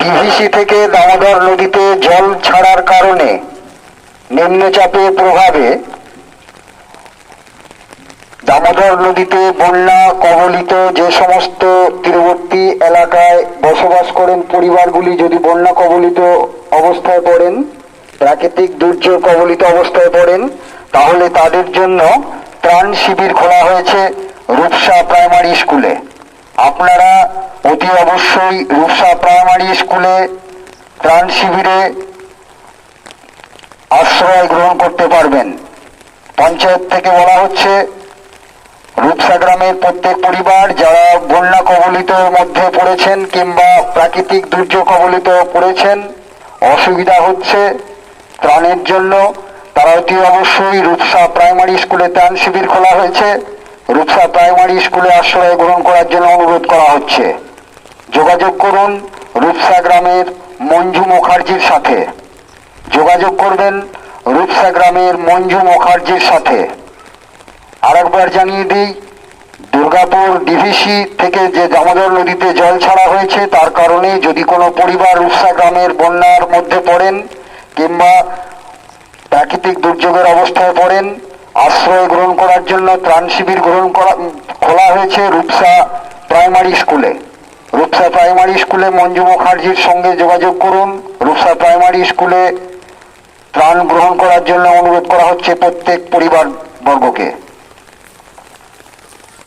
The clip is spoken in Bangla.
ডিভিসি থেকে দামোদর নদীতে জল ছাড়ার কারণে নিম্নচাপের প্রভাবে দামোদর নদীতে বন্যা কবলিত যে সমস্ত তীরবর্তী এলাকায় বসবাস করেন পরিবারগুলি যদি বন্যা কবলিত অবস্থায় পড়েন, প্রাকৃতিক দুর্যোগ কবলিত অবস্থায় পড়েন, তাহলে তাদের জন্য ত্রাণ শিবির খোলা হয়েছে রূপসা প্রাইমারি স্কুলে। আপনারা অতি অবশ্যই রূপসা প্রাইমারি স্কুলে ত্রাণ শিবিরে আশ্রয় গ্রহণ করতে পারবেন। পঞ্চায়েত থেকে বলা হচ্ছে, রূপসা গ্রামের প্রত্যেক পরিবার যারা বন্যা কবলিত মধ্যে পড়েছেন কিংবা প্রাকৃতিক দুর্যোগ কবলিত পড়েছেন, অসুবিধা হচ্ছে ত্রাণের জন্য। তারা অতি অবশ্যই রূপসা প্রাইমারি স্কুলে ত্রাণ শিবির খোলা হয়েছে। রূপসা প্রাইমারি স্কুলে আশ্রয় গ্রহণ করার জন্য অনুরোধ করা হচ্ছে। যোগাযোগ করুন রূপসা গ্রামের মঞ্জু মুখার্জির সাথে। যোগাযোগ করবেন রূপসা গ্রামের মঞ্জু মুখার্জির সাথে। আরেকবার জানিয়ে দিই, দুর্গাপুর ডিভিসি থেকে যে দামোদর নদীতে জল ছাড়া হয়েছে, তার কারণে যদি কোনো পরিবার রূপসা গ্রামের বন্যার মধ্যে পড়েন কিংবা প্রাকৃতিক দুর্যোগের অবস্থায় পড়েন আশ্রয় গ্রহণ করার জন্য ত্রাণ শিবির গ্রহণ করা, খোলা হয়েছে রূপসা প্রাইমারি স্কুলে। রূপসা প্রাইমারি স্কুলে মঞ্জু মুখার্জির সঙ্গে যোগাযোগ করুন। রূপসা প্রাইমারি স্কুলে ত্রাণ গ্রহণ করার জন্য অনুরোধ করা হচ্ছে প্রত্যেক পরিবার বর্গকে